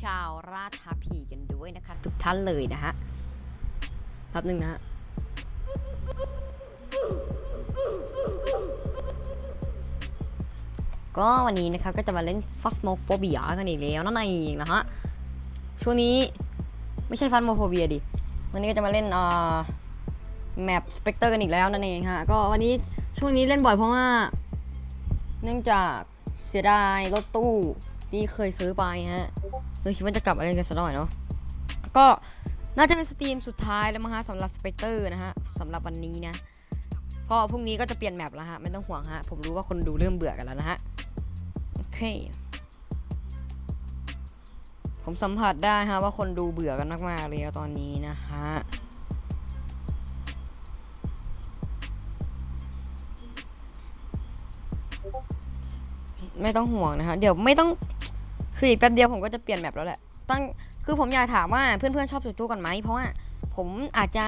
ชาวราชาผีกันด้วยนะคะ ทุกท่านเลยนะฮะแป๊บหนึ่งนะฮะก็วันนี้นะครับก็จะมาเล่น Phasmophobia กันอีกแล้วนั่นเองนะฮะ ช่วงนี้ไม่ใช่ Phasmophobia ดิ วันนี้ก็จะมาเล่นอ่าแมป Spectre กันอีกแล้วนั่นเองฮะ ก็วันนี้ช่วงนี้เล่นบ่อยเพราะว่า เนื่องจากเสียดายรถตู้ที่เคยซื้อไปฮะ เลยคิดว่าจะกลับมาเล่นกันสักหน่อยเนาะก็น่าจะเป็นสตรีมสุดท้ายแล้วมั้งฮะสำหรับสเปกเตอร์นะฮะสำหรับวันนี้นะเพราะพรุ่งนี้ก็จะเปลี่ยนแมปแล้วฮะไม่ต้องห่วงฮะผมรู้ว่าคนดูเริ่มเบื่อกันแล้วนะฮะโอเค ผมสัมผัสได้ฮะว่าคนดูเบื่อกันมากๆเลยตอนนี้นะฮะไม่ต้องห่วงนะคะเดี๋ยวไม่ต้อง คืออีกแป๊บเดียวผมก็จะเปลี่ยนแมปแล้วแหละตั้งคือผมอยากถามว่าเพื่อนๆชอบโจโจ้กันไหมเพราะว่าผมอาจจะ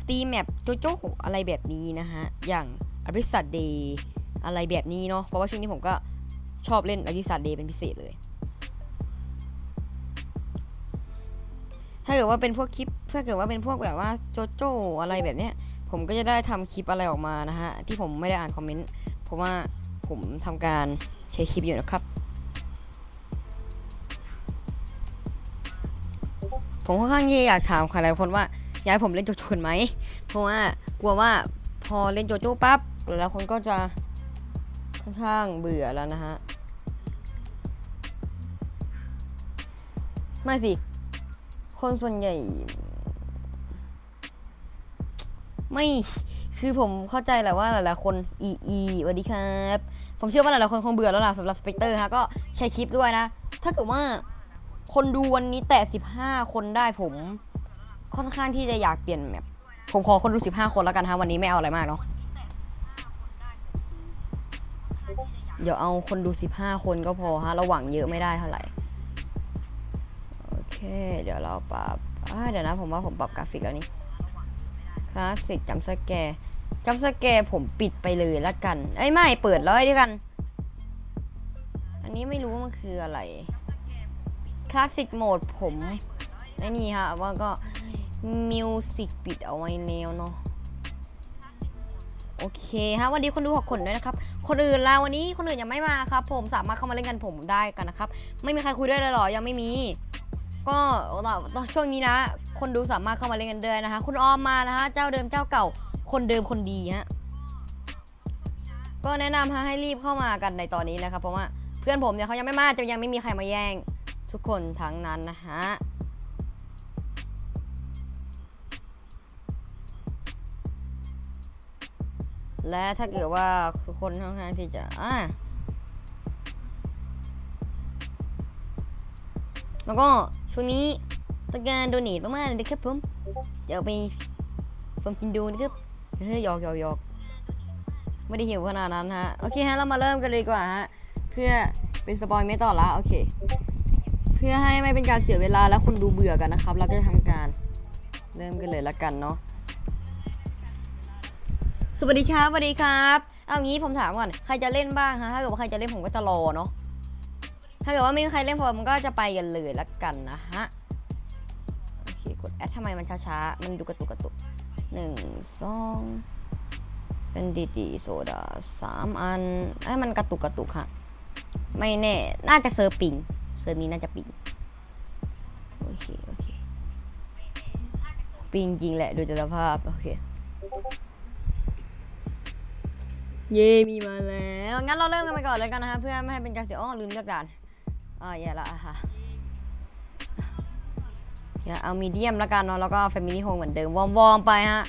สตรีมแมปโจโจ้อะไรแบบนี้นะฮะอย่างอริสัตเดย์อะไรแบบนี้เนาะเพราะว่าช่วงนี้ผมก็ชอบเล่นอริสัตเดย์เป็นพิเศษเลย ถ้าเกิดว่าเป็นพวกคลิปถ้าเกิดว่าเป็นพวกแบบว่าโจโจ้อะไรแบบเนี้ยผมก็จะได้ทำคลิปอะไรออกมานะฮะที่ผมไม่ได้อ่านคอมเมนต์เพราะว่าผมทำการใช้คลิปอยู่นะครับ ผมค่อนข้างที่อยากถามใครหลายคนว่าอยากให้ผมเล่นโจโจ้กันไหม เพราะว่ากลัวว่าพอเล่นโจโจ้ปั๊บแล้วคนก็จะค่อนข้างเบื่อแล้วนะฮะ ไม่สิ คนส่วนใหญ่ ไม่คือผมเข้าใจแหละว่าหลายๆคนอีอีสวัสดีครับ ผมเชื่อว่าหลายๆคนคงเบื่อแล้วล่ะสำหรับสเปกเตอร์ฮะก็ใช้คลิปด้วยนะ ถ้าเกิดว่า คนดูวันนี้แต่ 15 คนได้ผม ค่อนข้างที่จะอยากเปลี่ยนแมปผมขอคนดู 15 คนแล้วกันฮะวันนี้ไม่เอาอะไรมากเนาะเดี๋ยวเอาคนดู 15 คนก็พอฮะเราหวังเยอะไม่ได้เท่าไหร่ โอเค เดี๋ยวเราปรับเดี๋ยวนะผมว่าผมปรับกราฟิกแล้วนี่คลาสสิกจำสแกร์จำสแกร์ผมปิดไปเลยละกันเอ้ยไม่เปิดเลยด้วยกัน อันนี้ไม่รู้ว่ามันคืออะไร คลาสสิกโหมดผมไอ้นี่ฮะว่าก็มิวสิกปิดเอาไว้แล้วเนาะโอเคฮะวันนี้คนดูหกคนด้วยนะครับ คนอื่นแล้ววันนี้คนอื่นยังไม่มาครับ ผมสามารถเข้ามาเล่นกันผมได้กันนะครับ ไม่มีใครคุยด้วยเลยหรอยังไม่มี ก็ช่วงนี้นะ คนดูสามารถเข้ามาเล่นกันด้วยนะคะคุณออมมานะฮะเจ้าเดิมเจ้าเก่า คนเดิมคนดีฮะก็แนะนำฮะให้รีบเข้ามากันในตอนนี้นะครับเพราะว่าเพื่อนผมเนี่ยเขายังไม่มาจะยังไม่มีใครมาแย่ง ทุกคนทั้งนั้นนะฮะและถ้าเกิดว่าทุกคนค่อนข้างที่จะอ่าแล้วก็ช่วงนี้ต้องการโดเนทมากๆเลยนะครับผมจะเอาไปผมกินดูนะครับเฮ้ยหยอกหยอกหยอกไม่ได้หิวขนาดนั้นฮะ โอเคฮะ เรามาเริ่มกันเลยดีกว่าฮะ เพื่อเป็นสปอยไม่ต่อละ โอเค พื่อให้ไม่เป็นการเสียเวลาและคนดูเบื่อกันนะครับ เราก็จะทำการเริ่มกันเลยละกันเนาะสวัสดีครับสวัสดีครับเอางี้ผมถามก่อนใครจะเล่นบ้างฮะถ้าเกิดว่าใครจะเล่นผมก็จะรอเนาะถ้าเกิดว่าไม่มีใครเล่นผมก็จะไปกันเลยละกันนะฮะโอเคกดแอดทำไมมันช้าๆมันดูกระตุกกระตุกหนึ่งสองเซนดีดีโซดาสามอันไอ้มันกระตุกกระตุกฮะไม่แน่ น่าจะเซิร์ปิง เซิร์ฟนี้น่าจะปิงโอเคโอเคปิงจริงแหละดูจากสภาพ โอเค เย่มีมาแล้ว งั้นเราเริ่มกันไปก่อนเลยกันนะฮะ เพื่อไม่ให้เป็นการเสียอ้อลืมเลือกด่านอ่าแย่าละอะค่ะอย่าเอามีเดียมละกันเนาะแล้วก็แฟมิลี่โฮมเหมือนเดิม วอมวอมไปฮะ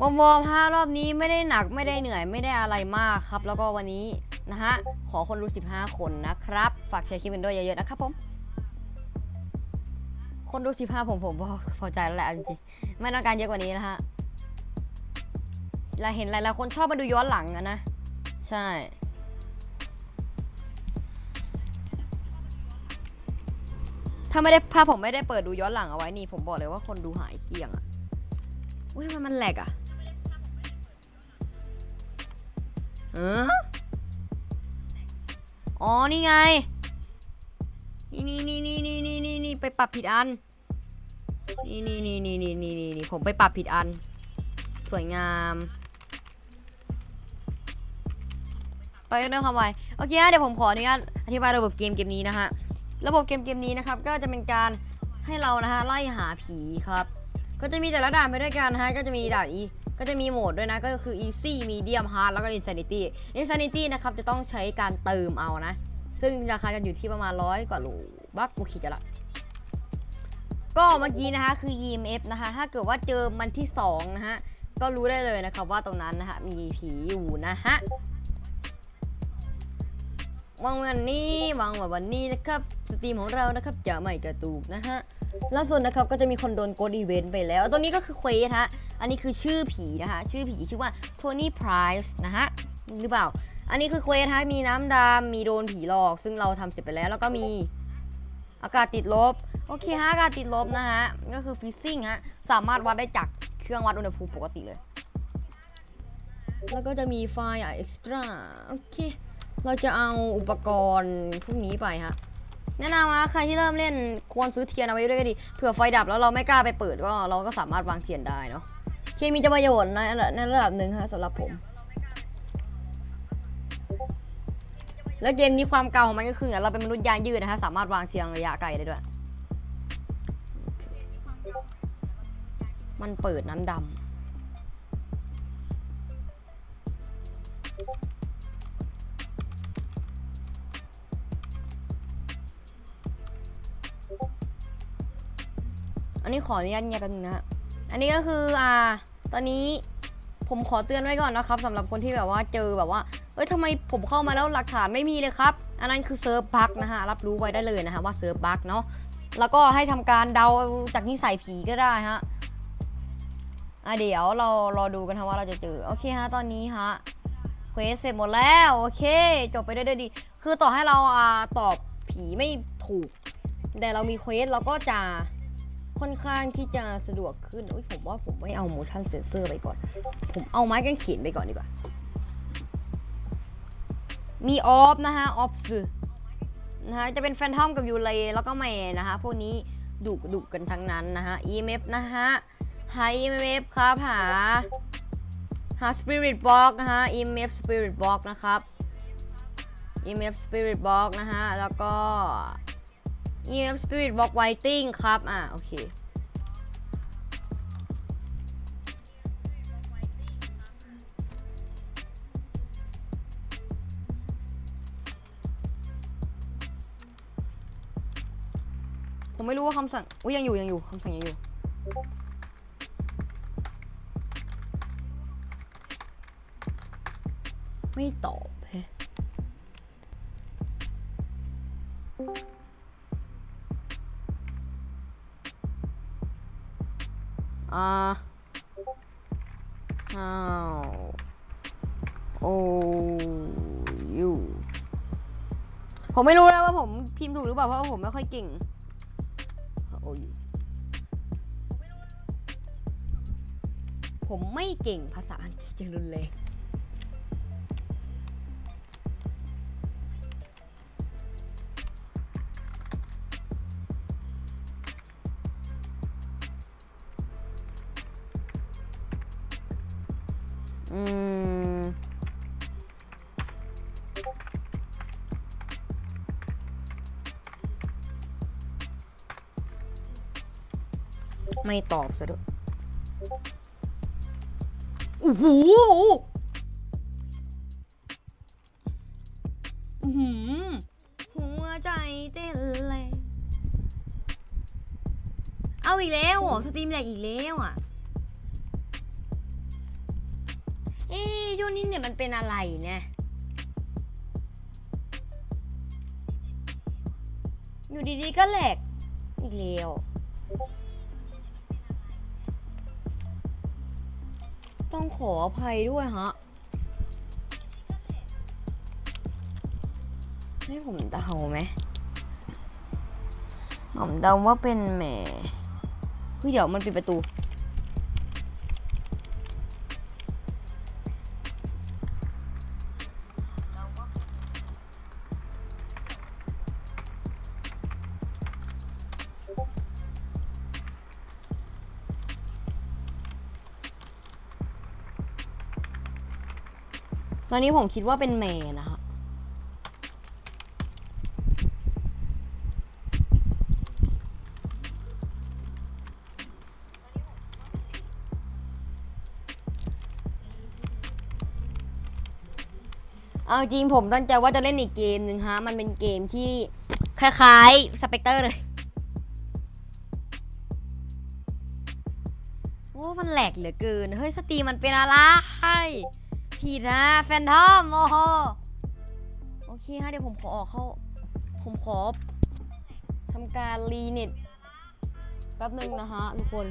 วอมวอมห้ารอบนี้ไม่ได้หนักไม่ได้เหนื่อยไม่ได้อะไรมากครับ แล้วก็วันนี้ นะฮะ ขอคนรู้ 15 คนนะครับ ฝากแชร์คลิปกันด้วยเยอะๆนะครับผม คนดู15 ผมผมพอพอใจแล้วแหละจริงๆ ไม่ต้องการเยอะกว่านี้นะฮะเราเห็นหลายๆคนชอบมาดูย้อนหลังนะ ใช่ถ้าไม่ได้ถ้าผมไม่ได้เปิดดูย้อนหลังเอาไว้นี่ ผมบอกเลยว่าคนดูหายเกลี้ยงอะอุ้ยทำไมมันแหลกอะเออ อ๋อ นี่ไง นี่นี่นี่นี่นี่นี่นี่นี่ไปปรับผิดอัน นี่นี่นี่นี่นี่นี่นี่นี่ผมไปปรับผิดอัน สวยงาม ไปเรื่องความไวโอเคเดี๋ยวผมขออนุญาตอธิบายระบบเกมเกมนี้นะฮะ ระบบเกมเกมนี้นะครับ ก็จะเป็นการให้เรานะฮะไล่หาผีครับ ก็จะมีแต่ละด่านไปด้วยกันนะฮะ ก็จะมีด่านอี ก็จะมีโหมดด้วยนะ ก็คือ easy medium hard แล้วก็ insanity insanity นะครับ จะต้องใช้การเติมเอานะ ซึ่งราคาจะอยู่ที่ประมาณร้อยกว่าโลบักกูขีดจะละ ก็เมื่อกี้นะคะคือ EMF นะคะ ถ้าเกิดว่าเจอมันที่ 2 นะฮะ ก็รู้ได้เลยนะครับว่าตรงนั้นนะฮะมีผีอยู่นะฮะ วางวันนี้วางวันนี้นะครับสตรีมของเรานะครับจะไม่กระตุกนะฮะล่าสุดนะครับก็จะมีคนโดนโกดอีเวนต์ไปแล้วตัวนี้ก็คือเควสฮะอันนี้คือชื่อผีนะคะ ชื่อผีชื่อว่าโทนี่ไพรส์นะฮะหรือเปล่า อันนี้คือเควสฮะมีน้ำดำมีโดนผีหลอก ซึ่งเราทำเสร็จไปแล้ว แล้วก็มีอากาศติดลบโอเคฮะอากาศติดลบนะฮะก็คือฟิซซิ่งฮะสามารถวัดได้จากเครื่องวัดอุณหภูมิปกติเลย แล้วก็จะมีไฟล์เอ็กซ์ตร้าโอเค เราจะเอาอุปกรณ์พวกนี้ไปฮะแนะนำว่าใครที่เริ่มเล่นควรซื้อเทียนเอาไว้ด้วยก็ดีเผื่อไฟดับแล้วเราไม่กล้าไปเปิดก็เราก็สามารถวางเทียนได้เนาะเทียนมีจะประโยชน์ในในระดับหนึ่งฮะสำหรับผม แล้วเกมนี้ความเก่าของมันก็คือเราเป็นมนุษย์ยางยืดนะฮะสามารถวางเทียนระยะไกลได้ด้วย มันเปิดน้ำดำ นนี้ขออนุญาตเงียบแป๊บนึงนะฮะอันนี้ก็คืออ่า ตอนนี้ผมขอเตือนไว้ก่อนนะครับสำหรับคนที่แบบว่าเจอแบบว่า เอ้ยทำไมผมเข้ามาแล้วหลักฐานไม่มีเลยครับ อันนั้นคือเซิร์ฟบั๊กนะฮะ รับรู้ไว้ได้เลยนะฮะว่าเซิร์ฟบั๊กเนาะ แล้วก็ให้ทำการเดาจากนิสัยผีก็ได้ฮะ อะเดี๋ยวเรารอดูกันฮะว่าเราจะเจอ โอเคฮะตอนนี้ฮะเควสเสร็จหมดแล้วโอเค จบไปได้ด้วยดี คือต่อให้เราอ่าตอบผีไม่ถูก แต่เรามีเควสเราก็จะ ค่อนข้างที่จะสะดวกขึ้นอุ้ยผมว่าผมไม่เอา motion sensor ไปก่อน ผมเอาไม้กางเขนไปก่อนดีกว่า มีออฟนะฮะออฟซ์นะฮะจะเป็นแฟนทอมกับยูเลแล้วก็แมนนะฮะพวกนี้ดุดุกันทั้งนั้นนะฮะ EMF นะฮะหา EMF ครับหาหา Spirit Box นะฮะ EMF Spirit Box นะครับ EMF Spirit Box นะฮะ แล้วก็ EMF Spirit Box Whiting ครับ อะโอเค ผมไม่รู้ว่าคำสั่ง อุ้ยยังอยู่ ยังอยู่ คำสั่งยังอยู่ไม่ตอบแฮ อ่าอ้าวโอ้ยูผมไม่รู้นะว่าผมพิมพ์ถูกหรือเปล่าเพราะว่าผมไม่ค่อยเก่งโอ้ยผมไม่เก่งภาษาอังกฤษอย่างรุนแรง อืมไม่ตอบซะด้วยโอ้โหหือหัวใจเต้นแรงเอาอีกแล้วเหรอสตรีมแหลกอีกแล้วอะ เอ๊ะช่วงนี้เนี่ยมันเป็นอะไรเนี่ยอยู่ดีๆก็แหลกอีกแล้วต้องขออภัยด้วยฮะ ให้ผมเดาไหมผมเดาว่าเป็นแหม่เฮ้ยเดี๋ยวมันปิดประตู ตอนนี้ผมคิดว่าเป็นเมย์นะคะเอาจริงผมตั้งใจว่าจะเล่นอีกเกมหนึ่งฮะ มันเป็นเกมที่คล้ายๆสเปกเตอร์เลย โอ้ มันแหลกเหลือเกิน เฮ้ย สตรีมมันเป็นอะไร ผิดนะแฟนทอมโอ้โหโอเคฮะเดี๋ยวผมขอออกเข้า ผมขอทำการรีเน็ตแป๊บนึงนะฮะทุกคน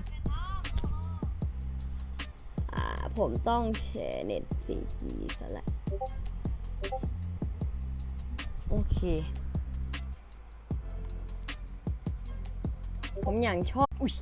อ่าผมต้องแชร์เน็ต 4G ซะและโอเค ผมอย่างชอบ อุ้ย